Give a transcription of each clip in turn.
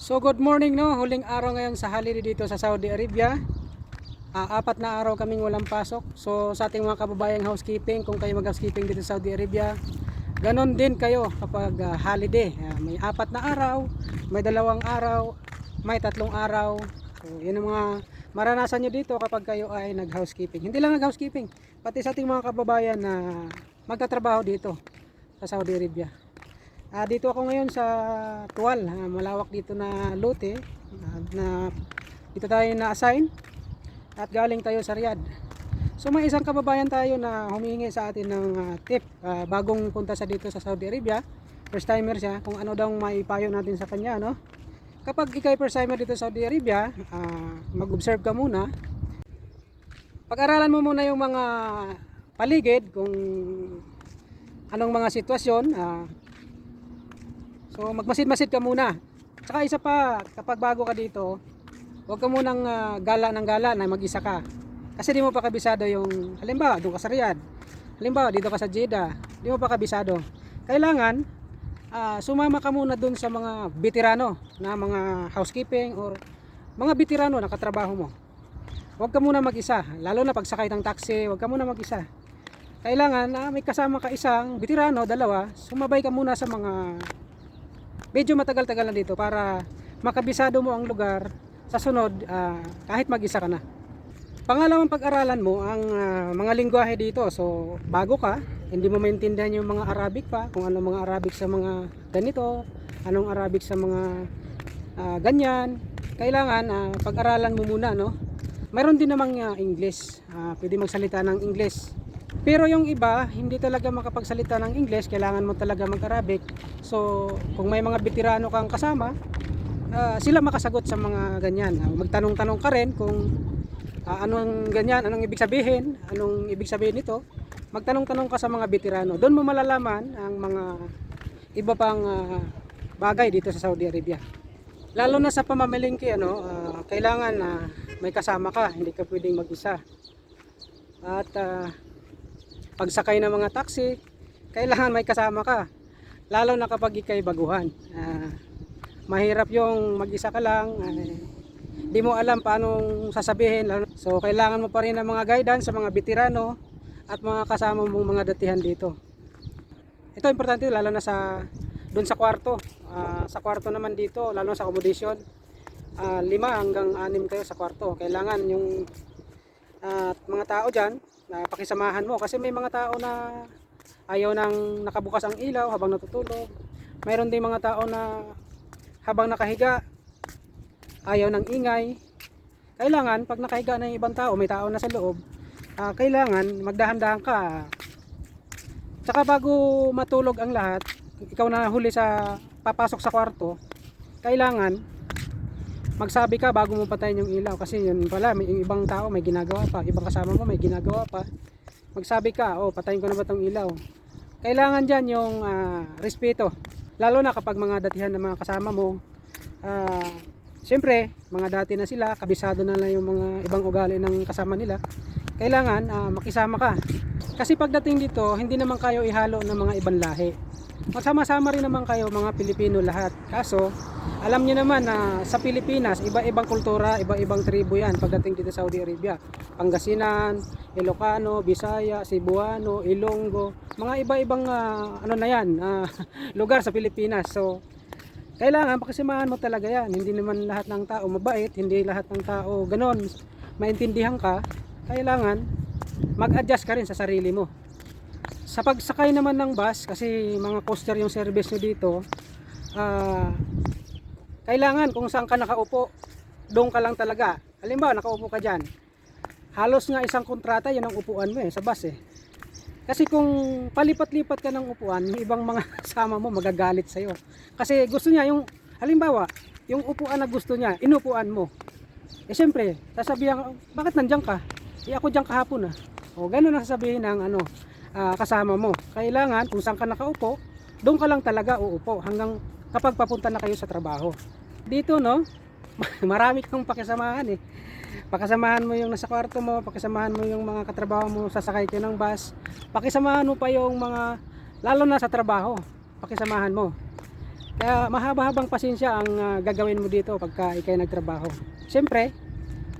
So good morning no, huling araw ngayon sa holiday dito sa Saudi Arabia. Ah, apat na araw kaming walang pasok. So sa ating mga kababayang housekeeping, kung kayo mag-housekeeping dito sa Saudi Arabia, ganon din kayo kapag ah, holiday. Ah, may apat na araw, may dalawang araw, may tatlong araw. So yun ang mga maranasan nyo dito kapag kayo ay nag-housekeeping. Hindi lang nag-housekeeping, pati sa ating mga kababayan na magtatrabaho dito sa Saudi Arabia. Ah, dito ako ngayon sa Tuwal, ah, malawak dito na lote ah, na dito tayo na-assign at galing tayo sa Riyadh. So may isang kababayan tayo na humingi sa atin ng ah, tip ah, bagong punta sa dito sa Saudi Arabia. First timer siya kung ano daw maipayo natin sa kanya no. Kapag ikaw ay first timer dito sa Saudi Arabia, ah, mag-observe ka muna. Pag-aralan mo muna yung mga paligid kung anong mga sitwasyon, ah, So magmasid-masid ka muna. Tsaka isa pa, kapag bago ka dito, huwag ka munang ah, gala ng gala na mag-isa ka. Kasi di mo pa kabisado yung, halimbawa, doon ka sa Riyadh. Halimbawa, dito ka sa Jeddah. Di mo pa kabisado. Kailangan, ah, sumama ka muna doon sa mga veterano na mga housekeeping or mga veterano na katrabaho mo. Huwag ka muna mag-isa. Lalo na pagsakay ng taxi, huwag ka muna mag-isa. Kailangan, ah, may kasama ka isang veterano, dalawa, sumabay ka muna sa mga medyo matagal-tagal na dito para makabisado mo ang lugar sa sunod ah, kahit mag-isa ka na. Pangalawang pag-aralan mo ang ah, mga lingwahe dito. So, bago ka, hindi mo maintindihan yung mga Arabic pa, kung ano mga Arabic sa mga ganito, anong Arabic sa mga ah, ganyan. Kailangan ah, pag-aralan mo muna, no? Mayroon din namang ah, English. Ah, pwede magsalita ng English. Pero yung iba, hindi talaga makapagsalita ng English, kailangan mo talaga mag-Arabic. So, kung may mga veterano kang kasama, ah, sila makasagot sa mga ganyan. Ah, magtanong-tanong ka rin kung ah, anong ganyan, anong ibig sabihin, anong ibig sabihin nito. Magtanong-tanong ka sa mga veterano. Doon mo malalaman ang mga iba pang ah, bagay dito sa Saudi Arabia. Lalo na sa pamamalingki, ano, ah, kailangan na may kasama ka, hindi ka pwedeng mag-isa. At ah, pagsakay ng mga taxi, kailangan may kasama ka. Lalo na kapag ikay baguhan. Ah, mahirap yung mag-isa ka lang. ay, di mo alam paano sasabihin. So, kailangan mo pa rin ng mga guidance sa mga veterano at mga kasama mong mga datihan dito. Ito importante lalo na sa doon sa kwarto. Ah, sa kwarto naman dito, lalo na sa accommodation, ah, lima hanggang anim kayo sa kwarto. Kailangan yung at mga tao dyan na pakisamahan mo. Kasi may mga tao na ayaw nang nakabukas ang ilaw habang natutulog. Mayroon din mga tao na habang nakahiga ayaw ng ingay. Kailangan pag nakahiga na ibang tao may tao na sa loob ah, kailangan magdahan-dahan ka. Tsaka bago matulog ang lahat ikaw na huli sa papasok sa kwarto kailangan magsabi ka bago mo patayin yung ilaw. Kasi yun pala may ibang tao may ginagawa pa. Ibang kasama mo may ginagawa pa. Magsabi ka oh patayin ko na ba tong ilaw? Kailangan dyan yung ah, respeto. Lalo na kapag mga datihan ng mga kasama mo. Ah, siyempre mga dati na sila kabisado na lang yung mga ibang ugali ng kasama nila. Kailangan ah, makisama ka. Kasi pagdating dito hindi naman kayo ihalo ng mga ibang lahi Magsama-sama rin naman kayo mga Pilipino lahat. Kaso, alam niyo naman na sa Pilipinas, iba-ibang kultura, iba-ibang tribo yan pagdating dito sa Saudi Arabia. Pangasinan, Ilocano, Bisaya, Cebuano, Ilonggo, mga iba-ibang ah, ano na yan, ah, lugar sa Pilipinas. So, kailangan pakisamahan mo talaga yan. Hindi naman lahat ng tao mabait, hindi lahat ng tao ganon. Maintindihan ka, kailangan mag-adjust ka rin sa sarili mo sa pagsakay naman ng bus kasi mga coaster yung service nyo dito ah, kailangan kung saan ka nakaupo doon ka lang talaga. Halimbawa nakaupo ka dyan halos nga isang kontrata yan ang upuan mo eh sa bus eh. Kasi kung palipat-lipat ka ng upuan yung ibang mga kasama mo magagalit sa'yo. Kasi gusto niya yung halimbawa yung upuan na gusto niya inupuan mo. Eh siyempre sasabihan bakit nandyan ka? Eh ako dyan kahapon ah. O ganun ang sasabihin ng ano ah, kasama mo. Kailangan kung saan ka nakaupo, doon ka lang talaga uupo hanggang kapag papunta na kayo sa trabaho. Dito no, marami kang pakisamahan eh. Pakisamahan mo yung nasa kwarto mo, pakisamahan mo yung mga katrabaho mo, sasakay kayo ng bus, pakisamahan mo pa yung mga, lalo na sa trabaho, pakisamahan mo. Kaya mahaba-habang pasensya ang ah, gagawin mo dito pagka ikay nagtrabaho. Siyempre,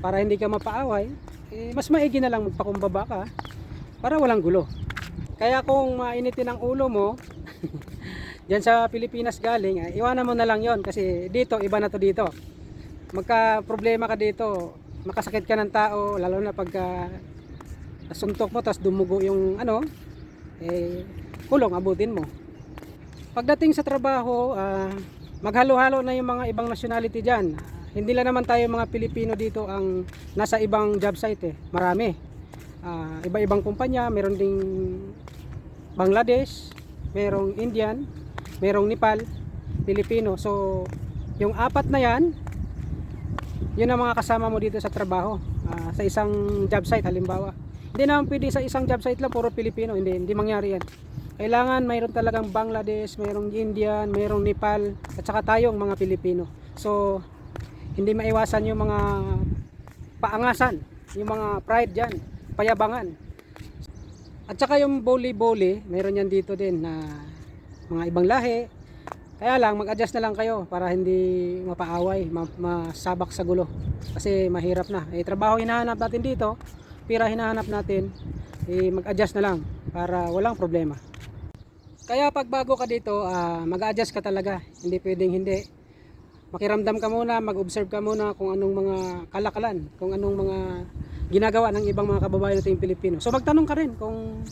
para hindi ka mapaaway, eh, mas maigi na lang magpakumbaba ka para walang gulo. Kaya kung mainitin ang ulo mo, Diyan sa Pilipinas galing, eh, iwanan mo na lang yon kasi dito, iba na to dito. Magka problema ka dito, makasakit ka ng tao, lalo na pagka nasuntok mo, tapos dumugo yung ano, eh, kulong, abutin mo. Pagdating sa trabaho, ah, maghalo-halo na yung mga ibang nationality dyan. Hindi lang naman tayo mga Pilipino dito ang nasa ibang job site eh. Marami. Ah, iba-ibang kumpanya, meron ding Bangladesh, merong Indian, merong Nepal, Pilipino. So, yung apat na yan, yun ang mga kasama mo dito sa trabaho. ah, sa isang job site halimbawa. Hindi naman pwede sa isang job site lang puro Pilipino. Hindi, hindi mangyari yan. Kailangan mayroon talagang Bangladesh, mayroong Indian, mayroong Nepal, at saka tayong mga Pilipino. So, hindi maiwasan yung mga paangasan, yung mga pride dyan, payabangan. At saka yung boli-boli, mayroon yan dito din na mga ibang lahi. Kaya lang, mag-adjust na lang kayo para hindi mapaaway, ma- masabak sa gulo. Kasi mahirap na. Eh, trabaho hinahanap natin dito, pira hinahanap natin, eh, mag-adjust na lang para walang problema. Kaya pag bago ka dito, ah, mag-adjust ka talaga. Hindi pwedeng hindi. Makiramdam ka muna, mag-observe ka muna kung anong mga kalakalan, kung anong mga ginagawa ng ibang mga kababayan nating Pilipino. So magtanong ka rin kung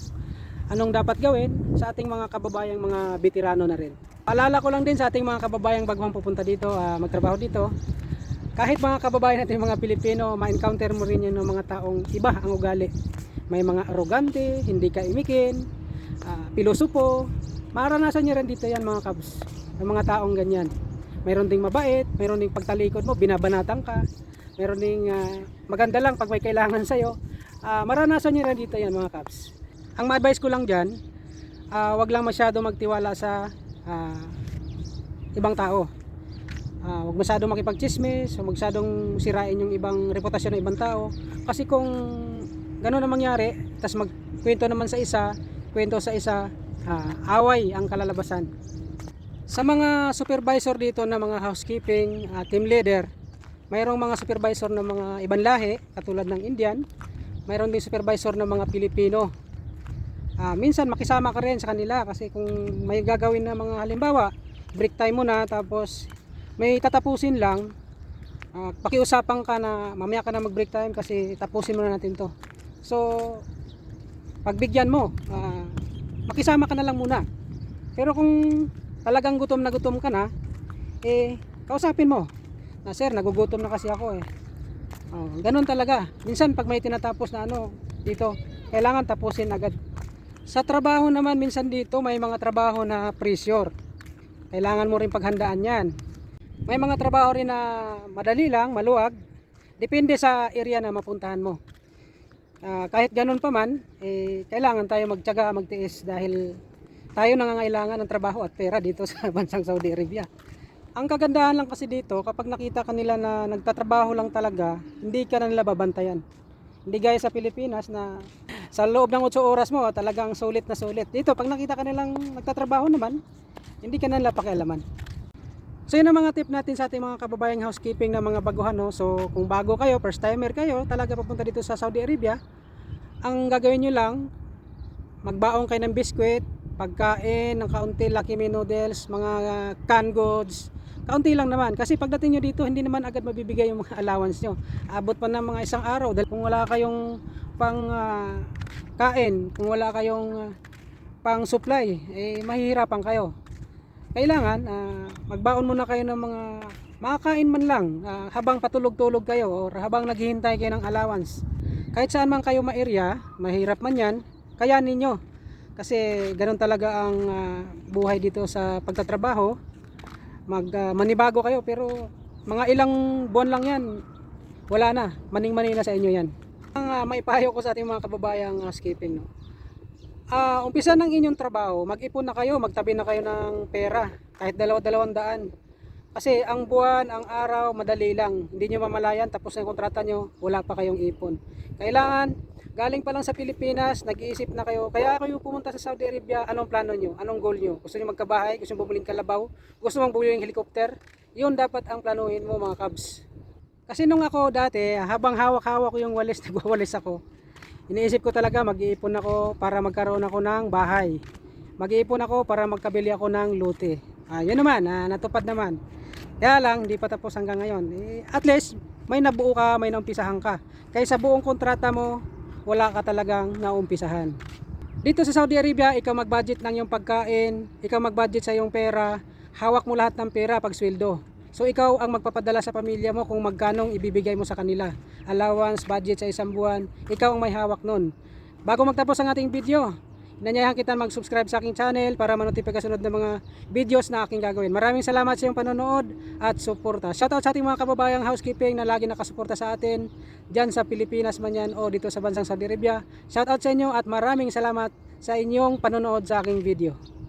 anong dapat gawin sa ating mga kababayang mga veterano na rin. Paalala ko lang din sa ating mga kababayang bagong pupunta dito, ah, magtrabaho dito. Kahit mga kababayan natin mga Pilipino, ma-encounter mo rin yun ng mga taong iba ang ugali. May mga arrogante, hindi ka imikin, ah, pilosopo. Maranasan niyo rin dito yan mga kabs. Ng mga taong ganyan. Mayroon ding mabait, mayroon ding pagtalikod mo, binabanatan ka. Meron ding ah, maganda lang pag may kailangan sa'yo. Ah, maranasan niyo rin dito yan mga kabs. Ang ma-advise ko lang dyan, ah, wag lang masyado magtiwala sa ah, ibang tao. Ah, wag masyado makipagchismis, wag masyadong sirain yung ibang reputasyon ng ibang tao. Kasi kung gano'n na mangyari, tas magkwento naman sa isa, kwento sa isa, ah, away ang kalalabasan. Sa mga supervisor dito na mga housekeeping, ah, team leader, mayroong mga supervisor ng mga ibang lahi, katulad ng Indian, mayroon din supervisor ng mga Pilipino. Ah, minsan makisama ka rin sa kanila kasi kung may gagawin na mga halimbawa, break time mo na tapos may tatapusin lang, ah, pakiusapan ka na mamaya ka na mag break time kasi tapusin mo na natin to. So, pagbigyan mo, ah, makisama ka na lang muna. Pero kung talagang gutom na gutom ka na, eh, kausapin mo. Na sir, nagugutom na kasi ako eh. Oh, ganun talaga. Minsan pag may tinatapos na ano dito, kailangan tapusin agad. Sa trabaho naman minsan dito may mga trabaho na pressure. Kailangan mo rin paghandaan 'yan. May mga trabaho rin na madali lang, maluwag. Depende sa area na mapuntahan mo. Ah, kahit ganun pa man, eh, kailangan tayo magtiyaga, magtiis dahil tayo nangangailangan ng trabaho at pera dito sa bansang Saudi Arabia. Ang kagandahan lang kasi dito, kapag nakita ka nila na nagtatrabaho lang talaga, hindi ka na nila babantayan. Hindi gaya sa Pilipinas na sa loob ng 8 oras mo, talagang sulit na sulit. Dito, pag nakita ka nilang nagtatrabaho naman, hindi ka na nila pakialaman. So yun ang mga tip natin sa ating mga kababayang housekeeping na mga baguhan. No? So kung bago kayo, first timer kayo, talaga papunta dito sa Saudi Arabia, ang gagawin nyo lang, magbaong kayo ng biskwit, pagkain, ng kaunti Lucky Me noodles, mga canned goods, kaunti lang naman. Kasi pagdating nyo dito, hindi naman agad mabibigay yung mga allowance nyo. Abot pa ng mga isang araw dahil kung wala kayong pang ah, kain, kung wala kayong ah, pang supply, eh mahihirapan kayo. Kailangan ah, magbaon muna kayo ng mga makakain man lang ah, habang patulog-tulog kayo or habang naghihintay kayo ng allowance. Kahit saan man kayo ma-area, mahirap man yan, kayanin nyo. Kasi ganun talaga ang ah, buhay dito sa pagtatrabaho. Mag ah, manibago kayo pero mga ilang buwan lang yan. Wala na, maning-mani na sa inyo yan. Ang uh, maipayo ko sa ating mga kababayang housekeeping no. Ah, umpisa ng inyong trabaho, mag-ipon na kayo, magtabi na kayo ng pera, kahit dalawa-dalawang daan. Kasi ang buwan, ang araw, madali lang. Hindi nyo mamalayan, tapos na yung kontrata nyo, wala pa kayong ipon. Kailangan, galing pa lang sa Pilipinas, nag-iisip na kayo, kaya kayo pumunta sa Saudi Arabia, anong plano nyo? Anong goal nyo? Gusto nyo magkabahay? Gusto nyo bubuling kalabaw? Gusto mong bubuling helicopter? Yun dapat ang planuhin mo mga kabs. Kasi nung ako dati, habang hawak-hawak ko yung walis, nagwawalis ako, iniisip ko talaga mag-iipon ako para magkaroon ako ng bahay. Mag-iipon ako para magkabili ako ng lote. Ah, yun naman, ah, natupad naman. Kaya lang, hindi pa tapos hanggang ngayon. Eh, at least, may nabuo ka, may naumpisahan ka. Kaya sa buong kontrata mo, wala ka talagang naumpisahan. Dito sa Saudi Arabia, ikaw mag-budget ng iyong pagkain, ikaw mag-budget sa iyong pera, hawak mo lahat ng pera pag sweldo. So ikaw ang magpapadala sa pamilya mo kung magkanong ibibigay mo sa kanila. Allowance, budget sa isang buwan, ikaw ang may hawak nun. Bago magtapos ang ating video, inanyayahan kita mag-subscribe sa aking channel para manotify ka sunod ng mga videos na aking gagawin. Maraming salamat sa iyong panonood at suporta. Shoutout sa ating mga kababayang housekeeping na lagi nakasuporta sa atin dyan sa Pilipinas man yan o dito sa bansang Saudi Arabia. Shoutout sa inyo at maraming salamat sa inyong panonood sa aking video.